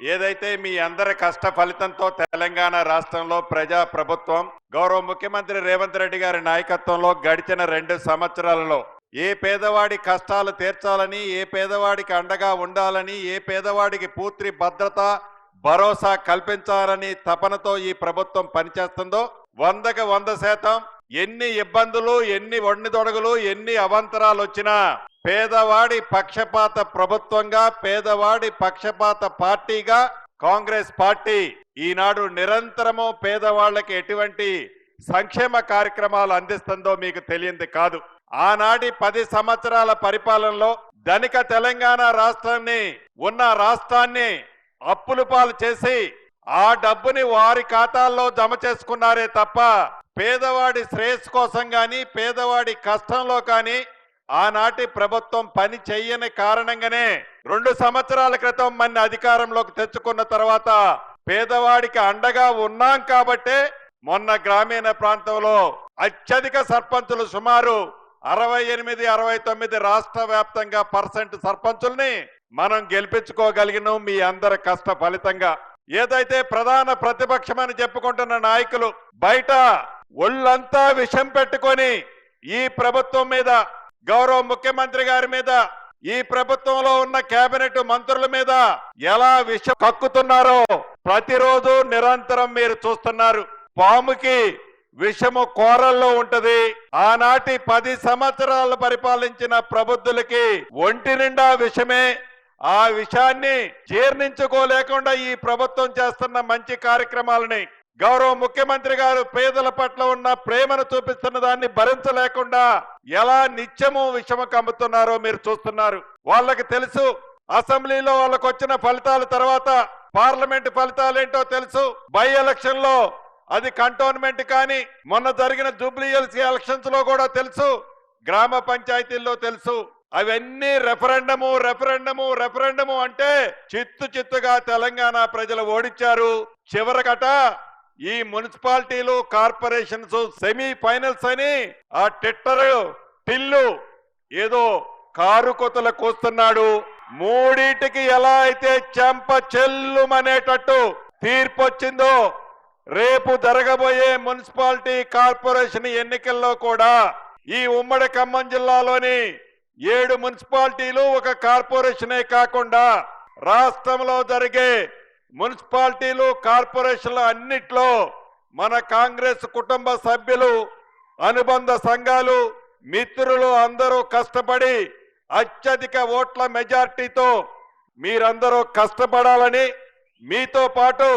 ఏదైతే మీ అందరి కష్ట ఫలితంతో తెలంగాణ రాష్ట్రంలో ప్రజా ప్రభుత్వం గౌరవ ముఖ్యమంత్రి రేవంత్ రెడ్డి గారి నాయకత్వంలో గడిచిన రెండు సంవత్సరాలలో ఏ పేదవాడి కష్టాలు తీర్చాలని ఏ పేదవాడికి అండగా ఉండాలని ఏ పేదవాడికి పూర్తి భద్రత భరోసా కల్పించాలని తపనతో ఈ ప్రభుత్వం పనిచేస్తుందో వందకు వంద శాతం ఎన్ని ఇబ్బందులు ఎన్ని ఒడిదొడగలు ఎన్ని అవాంతరాలు వచ్చినా పేదవాడి పక్షపాత ప్రభుత్వంగా పేదవాడి పక్షపాత పార్టీగా కాంగ్రెస్ పార్టీ ఈనాడు నిరంతరము పేదవాళ్ళకి ఎటువంటి సంక్షేమ కార్యక్రమాలు అందిస్తుందో మీకు తెలియంది కాదు. ఆనాటి పది సంవత్సరాల పరిపాలనలో ధనిక తెలంగాణ రాష్ట్రాన్ని ఉన్న రాష్ట్రాన్ని అప్పులు పాలు చేసి ఆ డబ్బుని వారి ఖాతాల్లో జమ చేసుకున్నారే తప్ప పేదవాడి శ్రేయస్సు కోసం గాని పేదవాడి కష్టంలో కానీ ఆనాటి ప్రభుత్వం పని చెయ్యని కారణంగానే రెండు సంవత్సరాల క్రితం మన అధికారంలోకి తెచ్చుకున్న తర్వాత పేదవాడికి అండగా ఉన్నాం కాబట్టే మొన్న గ్రామీణ ప్రాంతంలో అత్యధిక సర్పంచులు సుమారు అరవై ఎనిమిది అరవై తొమ్మిది రాష్ట్ర వ్యాప్తంగా పర్సెంట్ సర్పంచుల్ని మనం గెలిపించుకోగలిగినాం మీ అందరి కష్ట ఫలితంగా. ఏదైతే ప్రధాన ప్రతిపక్షమని చెప్పుకుంటున్న నాయకులు బయట ఒళ్ళంతా విషం పెట్టుకొని ఈ ప్రభుత్వం మీద గౌరవ ముఖ్యమంత్రి గారి మీద ఈ ప్రభుత్వంలో ఉన్న కేబినెట్ మంత్రుల మీద ఎలా విషం కక్కుతున్నారో ప్రతిరోజు నిరంతరం మీరు చూస్తున్నారు. పాముకి విషము కోరల్లో ఉంటది. ఆనాటి పది సంవత్సరాలు పరిపాలించిన ప్రబుద్ధులకి ఒంటి నిండా విషమే. ఆ విషయాన్ని జీర్ణించుకోలేకుండా ఈ ప్రభుత్వం చేస్తున్న మంచి కార్యక్రమాలని గౌరవ ముఖ్యమంత్రి గారు పేదల పట్ల ఉన్న ప్రేమను చూపిస్తున్న దాన్ని భరించలేకుండా ఎలా నిత్యము విషమ కమ్ముతున్నారో మీరు చూస్తున్నారు. వాళ్ళకి తెలుసు అసెంబ్లీలో వాళ్ళకు వచ్చిన ఫలితాల తర్వాత పార్లమెంట్ ఫలితాలు ఏంటో తెలుసు. బై ఎలక్షన్లో అది కంటోన్మెంట్ కానీ మొన్న జరిగిన జూబ్లీఎల్సీ ఎలక్షన్స్లో కూడా తెలుసు. గ్రామ పంచాయతీల్లో తెలుసు. అవన్నీ రెఫరెండము రెఫరెండము రెఫరెండము అంటే చిత్తు చిత్తుగా తెలంగాణ ప్రజలు ఓడించారు చివరకట ఈ మున్సిపాలిటీలు కార్పొరేషన్స్ సెమీ ఫైనల్స్ అని ఆ టెట్టర్ టిల్లు ఏదో కారు కొతలు కూస్తున్నాడు. మూడింటికి ఎలా అయితే చెంప చెల్లుమనేటట్టు తీర్పు వచ్చిందో రేపు జరగబోయే మున్సిపాలిటీ కార్పొరేషన్ ఎన్నికల్లో కూడా ఈ ఉమ్మడి ఖమ్మం జిల్లాలోని ఏడు మున్సిపాలిటీలు ఒక కార్పొరేషనే కాకుండా రాష్ట్రంలో జరిగే మున్సిపాలిటీలు కార్పొరేషన్లు అన్నిట్లో మన కాంగ్రెస్ కుటుంబ సభ్యులు అనుబంధ సంఘాలు మిత్రులు అందరూ కష్టపడి అత్యధిక ఓట్ల మెజార్టీతో మీరందరూ కష్టపడాలని మీతో పాటు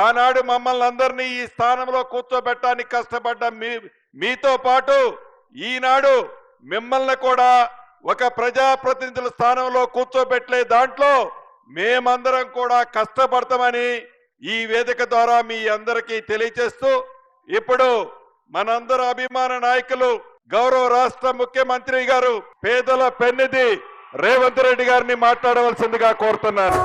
ఆనాడు మమ్మల్ని అందరినీ ఈ స్థానంలో కూర్చోబెట్టడానికి కష్టపడ్డ మీ మీతో పాటు ఈనాడు మిమ్మల్ని కూడా ఒక ప్రజాప్రతినిధుల స్థానంలో కూర్చోబెట్టలే దాంట్లో మేమందరం కూడా కష్టపడతామని ఈ వేదిక ద్వారా మీ అందరికీ తెలియచేస్తూ ఇప్పుడు మనందరి అభిమాన నాయకులు గౌరవ రాష్ట్ర ముఖ్యమంత్రి గారు పేదల పెన్నిధి రేవంత్ రెడ్డి గారిని మాట్లాడవలసిందిగా కోరుతున్నాను.